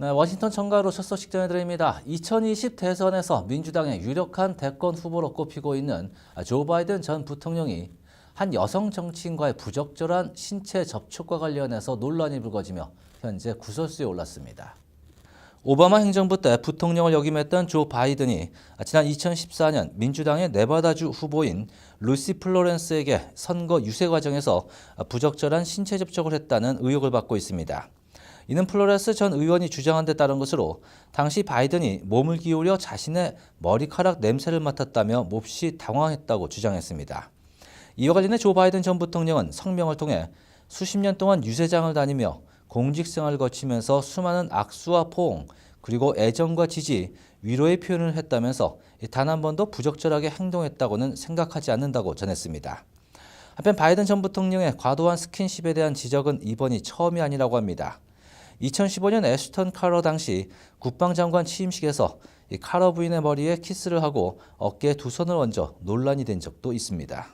네, 워싱턴 청가로 첫 소식 전해드립니다. 2020 대선에서 민주당의 유력한 대권 후보로 꼽히고 있는 조 바이든 전 부통령이 한 여성 정치인과의 부적절한 신체 접촉과 관련해서 논란이 불거지며 현재 구설수에 올랐습니다. 오바마 행정부 때 부통령을 역임했던 조 바이든이 지난 2014년 민주당의 네바다주 후보인 루시 플로렌스에게 선거 유세 과정에서 부적절한 신체 접촉을 했다는 의혹을 받고 있습니다. 이는 플로렌스 전 의원이 주장한 데 따른 것으로 당시 바이든이 몸을 기울여 자신의 머리카락 냄새를 맡았다며 몹시 당황했다고 주장했습니다. 이와 관련해 조 바이든 전 부통령은 성명을 통해 수십 년 동안 유세장을 다니며 공직 생활을 거치면서 수많은 악수와 포옹 그리고 애정과 지지, 위로의 표현을 했다면서 단 한 번도 부적절하게 행동했다고는 생각하지 않는다고 전했습니다. 한편 바이든 전 부통령의 과도한 스킨십에 대한 지적은 이번이 처음이 아니라고 합니다. 2015년 애슈턴 카러 당시 국방장관 취임식에서 이 카러 부인의 머리에 키스를 하고 어깨에 두 손을 얹어 논란이 된 적도 있습니다.